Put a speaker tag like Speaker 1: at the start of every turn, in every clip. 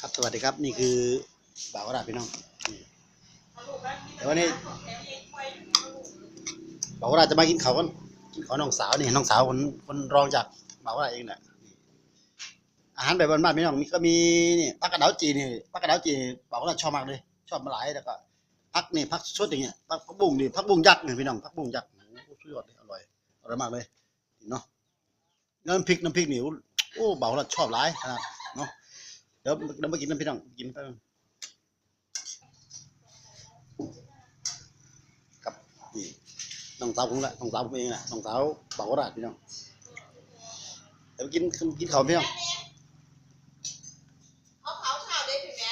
Speaker 1: ครับสวัสดีครับนี่คือบ่าวกระดาษพี่น้องนี่วันนี้บ่าวกระดาษจะมากินเขากันกินข้าน้องสาวนี่น้องสาวคนคนรองจากบ่าวกระดาษเองแหละนี่อาหารแบบบ้านๆพี่น้องมีก็มีนี่ผักกระเดาจีนนี่ผักกระเดาจีบ่าวกระดาษชอบมากเลย ชอบมาหลายแล้วก็ผักนี่ผักชุดอย่างเงี้ยผักผักบุ้งนี่ผักบุ้งยักษ์นี่พี่น้องผักบุ้งยักษ์โอ้โหสุดยอดเลยอร่อยอร่อยมากเลยเนาะน้ำพริกน้ำพริกนี่โอ้บ่าวกระดาษชอบหลายนาดเนาะ ดี๋ยวเดี๋ยวมากินน้ำพี่น้องกินไปกับนี่น้องสาวผมแหละน้องสาวผมเองแหละน้องสาวเบากระดาษพี่น้องเดี๋ยวไปกินกินข้าวพี่น้อง
Speaker 2: เขาเผาเช้าได้ถึงแม้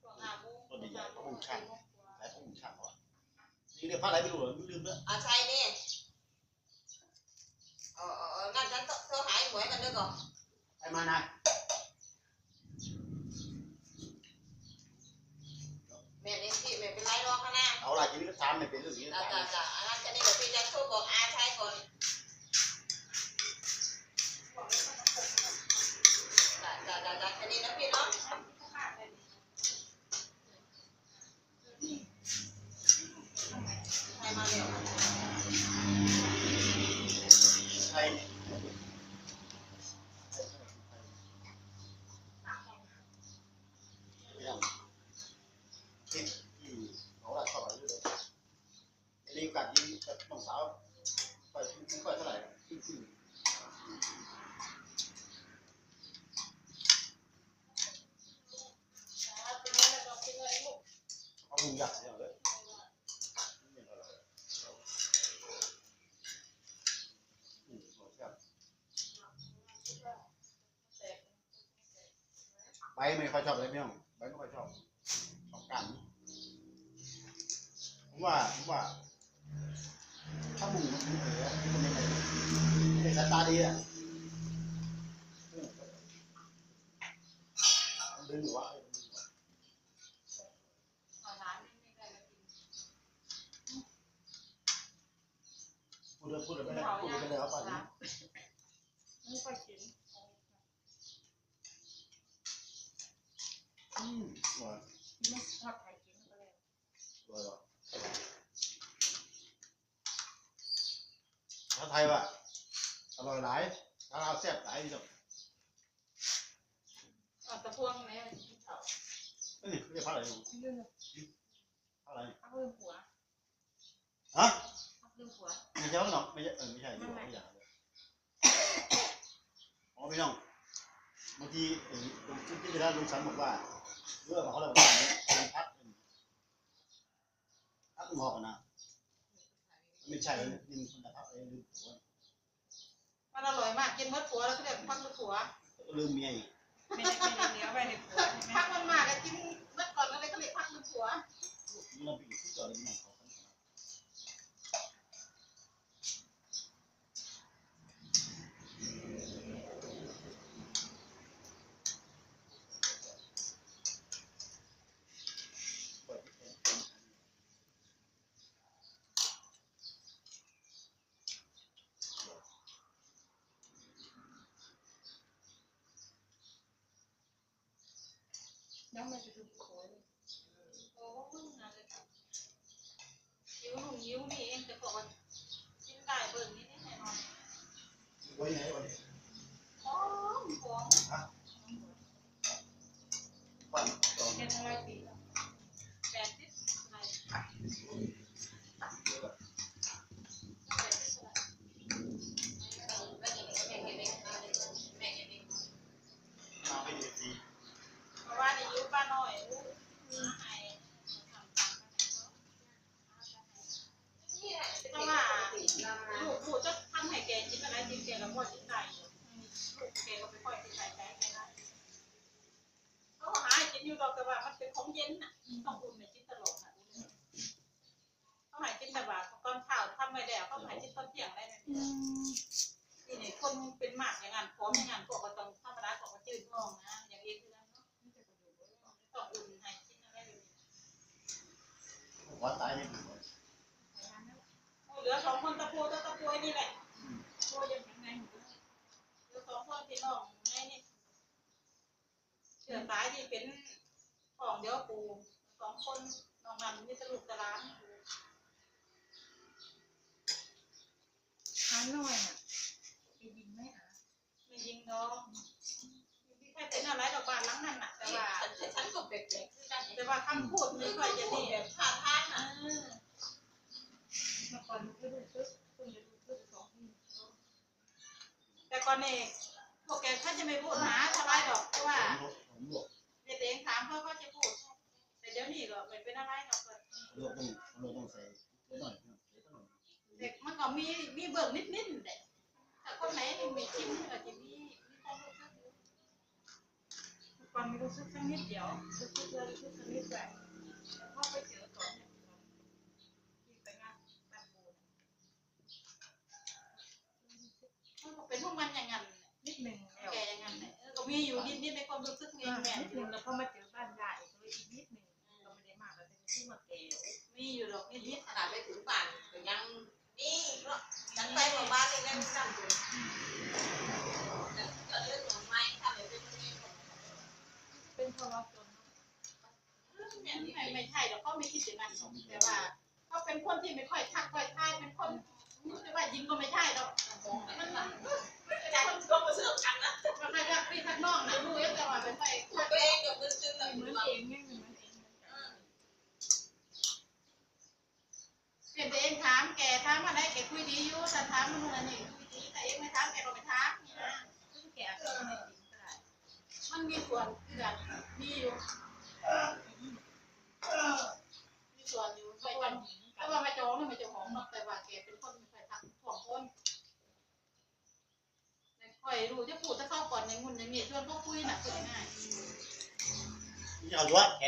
Speaker 2: ช่วงห้าโมง
Speaker 1: ตัวใหญ่ๆก็คงช่างหลายคนช่างเขาอะนี่เดี๋ยวพลาดอะไรไม่รู้เหรอลืมแล้ว
Speaker 2: อาชัยนี่เออเออเออนั่นฉันโทรหาไอ้หมวยกันด้วยก่อน
Speaker 1: ไปมานาย
Speaker 2: แม่นี่ที่แม่เป็นไรรอข้างหน้า
Speaker 1: เอาอะไรกินก็ตามไม่เป็นเรื่องนี้
Speaker 2: จ้า
Speaker 1: ตาม
Speaker 2: จ้าจ้าอันนั้นจะนี่เดี๋ยวพี่จะโทรบอกอาชัยก่อนจ้าจ้าจ้าจ้าแค่นี้นะพี่เนาะให้มาเร็ว
Speaker 1: ใช่พี่น้องที่ที่เขาละชอบอะไรเรื่อยๆ รีบกัดยิงกับน้องสาวไปไม่ค่อยเท่าไหร่ขึ้นๆเอาหุงยักษ์เนี่ยเลยอืมครับใบไม่ค่อยชอบเลยพี่น้องใบไม่ค่อยชอบชอบกันผมว่าผมว่า ถ้าบุ้งมันเป็นเอ๋อมันเป็นอะไรเป็นสตาดีอะดึงอยู่วะเออมันดึงอยู่วพูดเลยพูดเลยไม่ได้พูดเลยไม่ได้เอาไปนะ
Speaker 3: ไม่ค่อยกิน
Speaker 1: อืมอร่อย
Speaker 3: ไม่ชอบใครกินก็เลย
Speaker 1: อร่อยว่ะถ้ ไทยว่ะอร่อยหลายถ้าเราแซ่บหลายที่สุด
Speaker 3: เอาตะพวงไหมกินเผา
Speaker 1: เอ้ยเรียกพักอะไรอยู่
Speaker 3: เรื่อง
Speaker 1: พักอะไร
Speaker 3: เอาเรื่องหัว
Speaker 1: ฮะ
Speaker 3: เอาเรื่องหัว
Speaker 1: ไม่ใช่หรอกไม่ใช่เออไม่ใช่ไม่ใช่ไม่ใช่อ๋อพี่น้องบางทีไอ้ที่ที่ที่ได้ลุงสันบอกว่าเรื่องของเขาเลยว่าเป็นพักเป็นพักงอกอะนะ ไม่ใช่เลยนี่มันคนละพักเองลืมผัว
Speaker 3: มันอร่อยมากกินมดผัวแล้วก็เรียกพักมดผัว
Speaker 1: ลืมเมียอีก
Speaker 3: ไม่ได้ไม่ได้เนื้อไปเนหัวใช่ไหมพักมันมากเลยเมื่อก่อนอะไรก็เรียกพักเมื่อหัว
Speaker 1: นี่เราไปอยู่ที่เกิดอะไรนี่เขา
Speaker 3: ยังไม่จะดูหัวเลยโอ้เพิ่งนะเลยยิ้วหนุ่มยิ้วนี่เองแต่ก่อนกินได้เบิ่งนี่นี่แน่นอน
Speaker 1: ไว้ไหนวันนี้
Speaker 3: หอมหอม
Speaker 1: ปั่นตอน
Speaker 3: เจ็ดร้อยปีแล้วแปดสิบอะไรแปดสิบอะไร
Speaker 2: แม่กินเองแม่กินเอง
Speaker 1: มาไปดีดี
Speaker 3: เพราะว่าในยุคป้าน้อยลูกมีให้เพราะว่าลูกลูกจะทำให้แกกินอะไรกินแกแล้วพ่อกินได้อยู่ลูกแกก็ไม่ค่อยกินใส่ใจแกได้เขาหาให้กินอยู่ดอกแต่ว่ามันเป็นของเย็นน่ะต้องอุ่นในกินตลอดน่ะเขาหายกินแต่ว่าตอนเช้าทำไม่ได้เขาหายกินตอนเที่ยงได้ไหม ที่นี้คนเป็นหมากอย่างนั้นพร้อมอย่างนั้นพวกก็ต้องธรรมดาของก็จืดท้องนะ อย่างเองคือนั้นเนาะต้องอุ่นให้กินอะไรแบบนี้
Speaker 1: หัวตายเนี่ย
Speaker 3: เหลือสองคนตะโพตะตะโพนี่แหละตะโพยังแข็งแรงอยู่เหลือสองคนพี่น้องไงนี่เชื้อสายที่เป็นของเดียวปูสองคนน้องนั้นมีแตลูกแตหลานา
Speaker 4: หน่อยอะไปยิงไหมอะ
Speaker 3: ไม่ยิงน้องแค่เป็นอะไรดอกบานหลังนั่นน่ะ แต่ว่า
Speaker 2: ฉันฉันก็เด็กๆคือกัน
Speaker 3: แต่ว่าคำพูดไม่ค่อยจะดี
Speaker 2: แบบท่าทาง
Speaker 3: เอ
Speaker 2: น่ะ
Speaker 3: อ
Speaker 4: เมื่อก่อนก็ดูซึกคุณจะดูซึกสองที
Speaker 3: แต่ก่อนเนี่ยพวกแกท่านจะไม่พูดหาเท่าไรดอกเพราะว่า
Speaker 1: ผมลวก
Speaker 3: เด็กเองถามเขาก็จะพูด แต่เดี๋ยวนี้ก็ไม่เป็นอะไรหรอก
Speaker 1: ลวกต้องลวกต้องใส่เยอะหน่อยเยอะหน่อย
Speaker 3: เด็ก มันก็มีมีเบิ่งนิดๆเด็กแต่คนไหนนี่มีจิ้มก็จะมีมีความรู้สึกอยู่
Speaker 4: เมื่อก่อนไม่รู้สึกสักนิดเดียวรู้สึกเลยรู้สึกสักนิดแบบพอไปเจอตอนเนี่ยที่ไปงานบ้านปู
Speaker 3: มันก็เป็นพวกมันอย่างนั้น
Speaker 4: นิดหนึ่งแล้ว
Speaker 3: แกอย่างนั้นเนี่ยเออก็มีอยู่นิดๆในความรู้สึกมีแม่
Speaker 4: นิดหนึ่งแล้วพอมาเจอบ้านยายก็เลยอีกนิดหนึ่งก็ไม่ได้มากแล้วจะขึ้นมาแก่
Speaker 3: มีอยู่หรอกนิด
Speaker 2: ขนาดไปถึงบ้านก็ยังนี่เนาะฉันไปหมู่บ้าน เลยนะจำอยู่ก็เรื่องของไม้ทำเป็นเรื่อง
Speaker 4: เป็นภาวะจน
Speaker 3: ๆไม่ไม่ไม่ใช่หรอกเขาไม่คิดอย่างนั้นหรอกแต่ว่าเขาเป็นคนที่ไม่ค่อยทักค่อยทายเป็นคนไม่ว่ายิงก็ไม่ใช่หรอกมันมัน
Speaker 2: แต่คนก็มาเสื่อมกันนะ
Speaker 3: มันใครทักพี่ทักน้องนะรู้เยอะแต่ว่าเป็นไปทัก
Speaker 2: ตัวเองกับมือตึงแบบ
Speaker 4: เหมือน
Speaker 2: นี้
Speaker 4: เองไงเหมือนเอง
Speaker 3: เปลี่ยนตัวเองถามแกถามอะไรแกคุยดีอยู่แต่ถามมันนู่นนี่คุยดีแต่เองไม่ถามแกก็ไม่ถามนี่นะ
Speaker 4: ซึ่งแกก็ไม่จริงก็ได้
Speaker 3: มันมีส่วนเกือนมีอยู่มีส่วนอยู่ไม่
Speaker 4: วันหญิง
Speaker 3: เพ
Speaker 4: กัน
Speaker 3: ราะว่าไม่โจ้นี่ไม่จ้าของหรอกแต่ว่าแกเป็นคนไม่ค่อยทักของคนไม่ค่อยรู้จะพูดจะเข้าก่อนในงุ่นอย่างนี้ชวนเขาคุยหน่ะคุยง่าย
Speaker 1: นี่เอาอยู่วะแก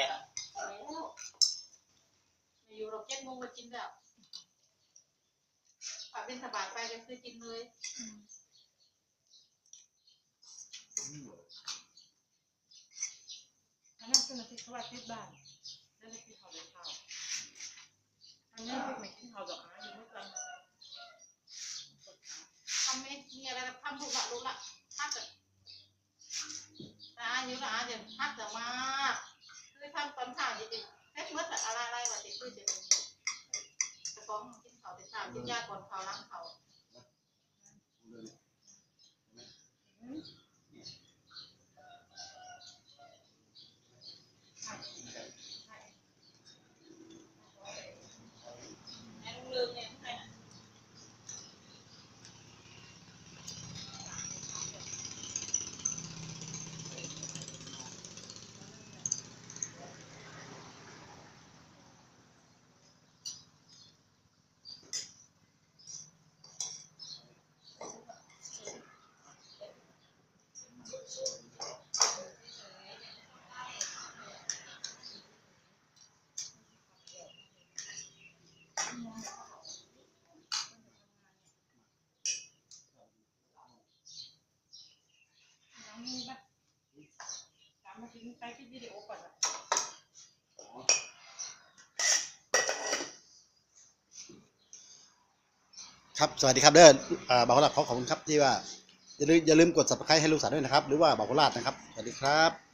Speaker 3: ไม่อยู่หรอกเจ็ดโมงมากินแล้ว ฝากเป็นสบายไปก็คือกินเลย
Speaker 4: อันนั้นคือมันที่เขาว่าที่บ้านนั่นคือเขาเลยเข้าอันนี้คือไม่กินเขาดอกไม้อยู่ด้วยกัน
Speaker 3: ทำไม่มีอะไรทำถูกละรู้ละพักแต่ตาอยู่ละเดี๋ยวพักแต่มากคือทำตอนเช้าจริงๆเล็กเมื่อแต่อะไรอะไรว่าติดคือจะเป็นแต่ของ ค่ะกินยาก่อนเขาล้างเขา
Speaker 2: แม่ลุงเรืองเนี่ยใครน่ะ
Speaker 4: น้ำนี่ปะ ไปที่วิดีโอก่อนอะ
Speaker 1: ครับสวัสดีครับเด้ออ่าบอกว่าขอขอบคุณครับที่ว่าอย่าลืมอย่าลืมกด subscribe ให้ลูกสาวด้วยนะครับ หรือว่าบอกว่าลาดนะครับ สวัสดีครับ